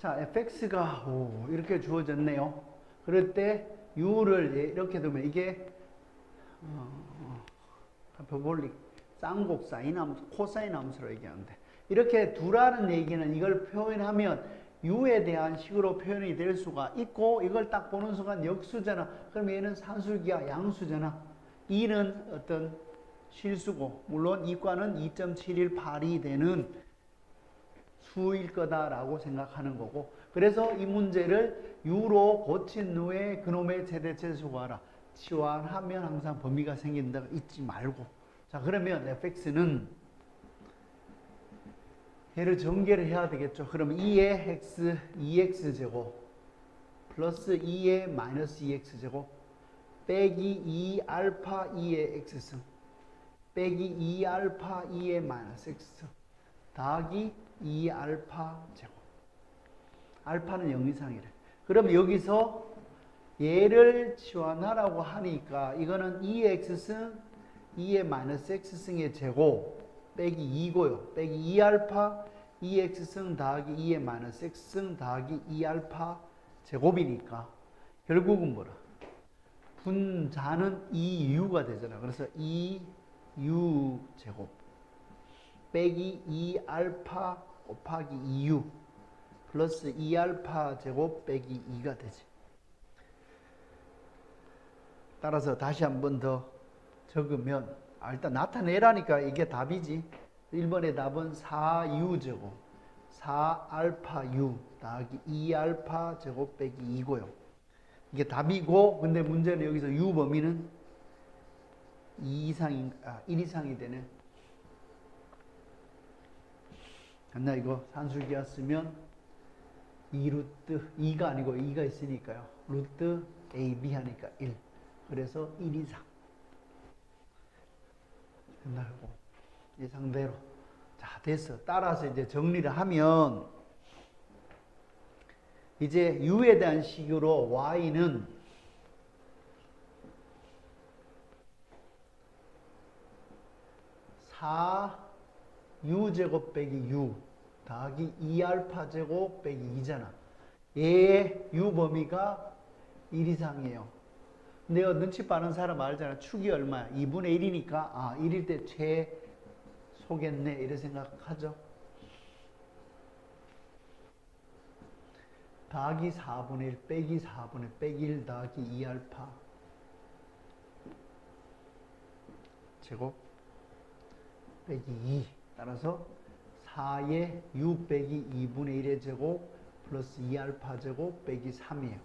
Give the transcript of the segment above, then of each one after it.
자, fx가 오, 이렇게 주어졌네요. 그럴 때 u를 예, 이렇게 두면 이게 어, 어, 하이퍼볼릭 쌍곡 사인 함수, 코사인 함수로 얘기하는데 이렇게 두라는 얘기는 이걸 표현하면 u에 대한 식으로 표현이 될 수가 있고 이걸 딱 보는 순간 역수잖아. 그럼 얘는 산술기야 양수잖아. 2는 어떤 실수고 물론 이과는 2.718이 되는 수일 거다라고 생각하는 거고 그래서 이 문제를 u로 고친 후에 그놈의 최대체수 구하라 치환하면 항상 범위가 생긴다 잊지 말고. 자 그러면 fx는 얘를 전개를 해야 되겠죠. 그러면 2의 x 2x 제곱 플러스 2의 마이너스 2x 제곱 빼기 2 알파 2의 x승 빼기 2 알파 2의 마이너스 x승 더하기 2 알파 제곱. 알파는 0 이상이래. 그럼 여기서 얘를 치환하라고 하니까 이거는 2x승 2의 마이너스 x승의 제곱 빼기 2고요. 빼기 2 알파 2x승 더하기 2의 마이너스 x승 더하기 2 알파 제곱이니까 결국은 뭐라? 분자는 2u가 되잖아. 그래서 2u 제곱 빼기 2 알파 곱하기 2u 플러스 2 알파 제곱 빼기 2가 되지. 따라서 다시 한 번 더 적으면 아, 일단 나타내라니까 이게 답이지. 1번의 답은 4u 제곱 4 알파 u 더하기 2 알파 제곱 빼기 2고요. 이게 답이고 근데 문제는 여기서 u 범위는 2 이상인 아, 1 이상이 되네. 나 이거 산술기였으면 2루트 2가 아니고 2가 있으니까요. 루트 AB 하니까 1. 그래서 1 이상. 끝나고 예상대로. 자, 됐어. 따라서 이제 정리를 하면 이제 u에 대한 식으로 y는 사 u 제곱 빼기 u 더하기 2알파 제곱 빼기 2잖아. 얘의 u 범위가 1 이상이에요. 이거 눈치 빠른 사람 알잖아. 축이 얼마야? 2분의 1이니까 아 1일 때 최소겠네 이래 생각하죠. 더하기 4분의 1 빼기 4분의 빼기 1 더하기 2알파 제곱 빼기 2 따라서 4의 u 빼기 2분의 1의 제곱 플러스 2알파 제곱 빼기 3이에요.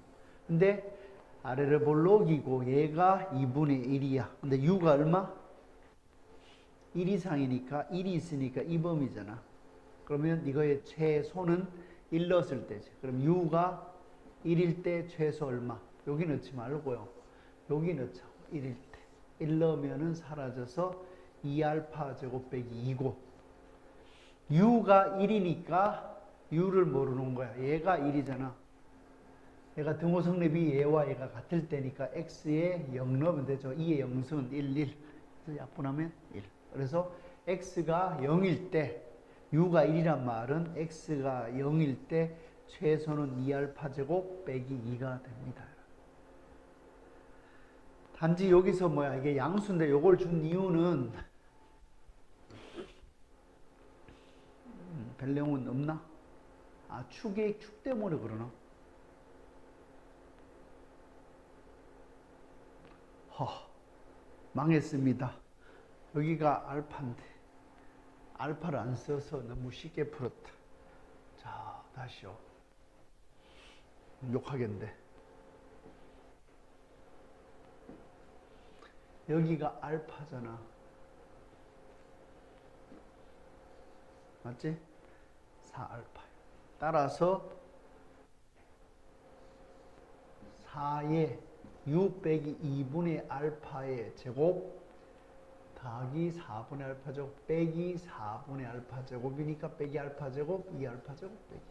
근데 아래를 볼록이고 얘가 2분의 1이야. 근데 u가 얼마? 1 이상이니까 1이 있으니까 이 범위잖아. 그러면 이거의 최소는 1 넣었을 때지. 그럼 u가 1일 때 최소 얼마? 여기 넣지 말고요. 여기 넣자. 1일 때. 1 넣으면은 사라져서 2알파 제곱 빼기 2고 u가 1이니까 u를 모르는 거야. 얘가 1이잖아. 얘가 등호 성립이 얘와 얘가 같을 때니까 x에 0 넣으면 되죠. 2의 0승은 1, 1. 그래서 약분하면 1. 그래서 x가 0일 때 u가 1이란 말은 x가 0일 때 최소는 2알파 제곱 빼기 2가 됩니다. 단지 여기서 뭐야 이게 양수인데 요걸 준 이유는 별 내용은 없나? 아, 축의 축 때문에 그러나? 허, 망했습니다. 여기가 알파인데, 알파를 안 써서 너무 쉽게 풀었다. 자, 다시요. 욕하겠는데. 여기가 알파잖아. 맞지? 4알파. 따라서 4의 u 빼기 2분의 알파의 제곱 더하기 4분의 알파 제곱 빼기 4분의 알파 제곱이니까 빼기 알파 제곱 2 알파 제곱 빼기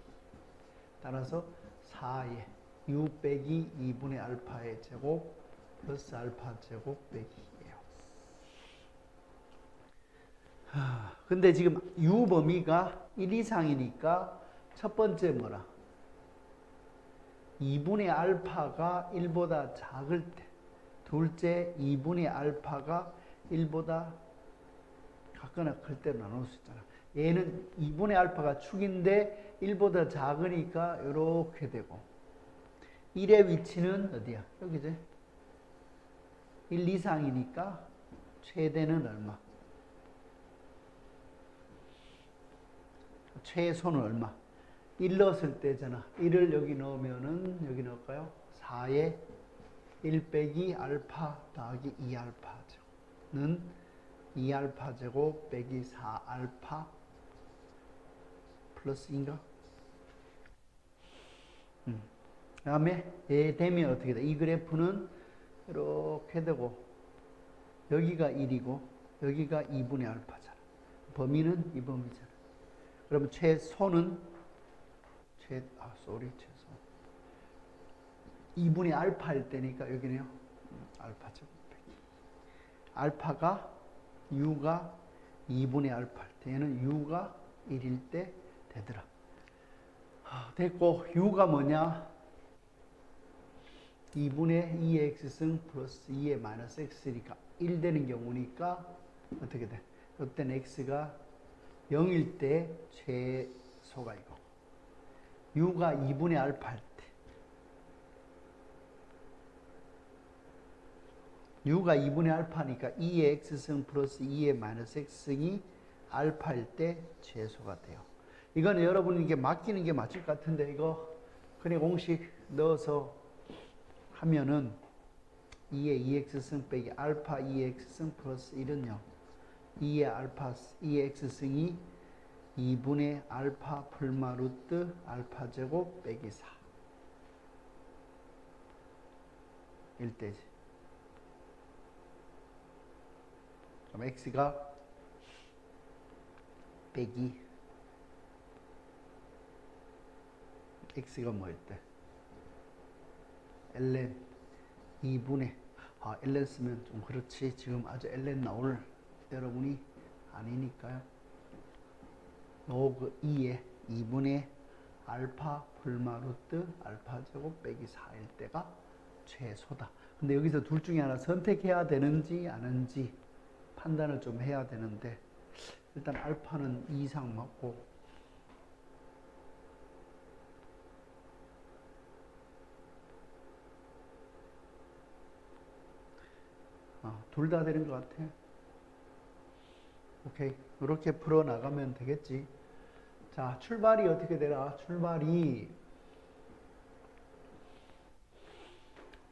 따라서 4의 u 빼기 2분의 알파의 제곱 플러스 알파 제곱 빼기예요. 하, 근데 지금 u 범위가 1 이상이니까 첫 번째 뭐라? 2분의 알파가 1보다 작을 때 둘째 2분의 알파가 1보다 같거나 클 때 나눌 수 있잖아. 얘는 2분의 알파가 축인데 1보다 작으니까 이렇게 되고 1의 위치는 어디야? 여기지. 1 이상이니까 최대는 얼마? 최소는 얼마? 1 넣었을 때잖아. 1을 여기 넣으면은 여기 넣을까요? 4에 1 빼기 알파 더하기 2알파는 2알파 제곱 빼기 4알파 플러스인가? 음. 그 다음에 얘 되면 어떻게 돼? 이 그래프는 이렇게 되고 여기가 1이고 여기가 2분의 알파잖아. 범위는 이 범위잖아. 그러면 최소는 최, 아, 쏘리, 최소. 2분의 알파일 때니까 여기네요. 음, 알파 제곱 빼기. 알파가 u가 2분의 알파일 때 얘는 u가 1일 때 되더라. 아, 됐고 u가 뭐냐? 2분의 2의 x승 플러스 2의 마이너스 x니까 1 되는 경우니까 어떻게 돼? 이때는 x가 0일 때 최소가 이거. u가 2분의 알파 할 때. u가 2분의 알파니까 2의 x승 플러스 2의 마이너스 x승이 알파일 때 최소가 돼요. 이거는 여러분 이게 맡기는 게 맞을 것 같은데 이거 그냥 공식 넣어서 하면은 2의 2x승 빼기 알파 2x승 플러스 1은요. 2의 알파 2x승이 2분의 알파 풀마 루트 알파 제곱 빼기 4 1대지. 그럼 x가 빼기 x가 뭐였대? ln 2분의 아 ln 쓰면 좀 그렇지 지금 아주 ln 나올 여러분이 아니니까요 로그 2에 2분의 알파 풀마 루트 알파 제곱 빼기 4일 때가 최소다 근데 여기서 둘 중에 하나 선택해야 되는지 아는지 판단을 좀 해야 되는데 일단 알파는 2 이상 맞고 어, 둘다 되는 것 같아. 오케이. 이렇게 풀어 나가면 되겠지. 자, 출발이 어떻게 되나? 출발이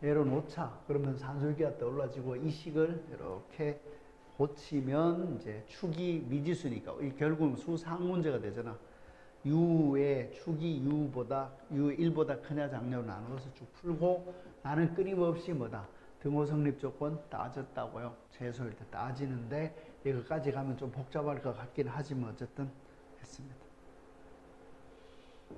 얘로 놓자. 그러면 산술기가 떠올라지고 이 식을 이렇게 고치면 이제 축이 미지수니까 이 결국은 수상 문제가 되잖아. u의 축이 u보다 u1보다 크냐 작냐로 나누어서 쭉 풀고 나는 끊임없이 뭐다 등호 성립 조건 따졌다고요. 최소일 때 따지는데 이거까지 가면 좀 복잡할 것 같긴 하지만 어쨌든 했습니다.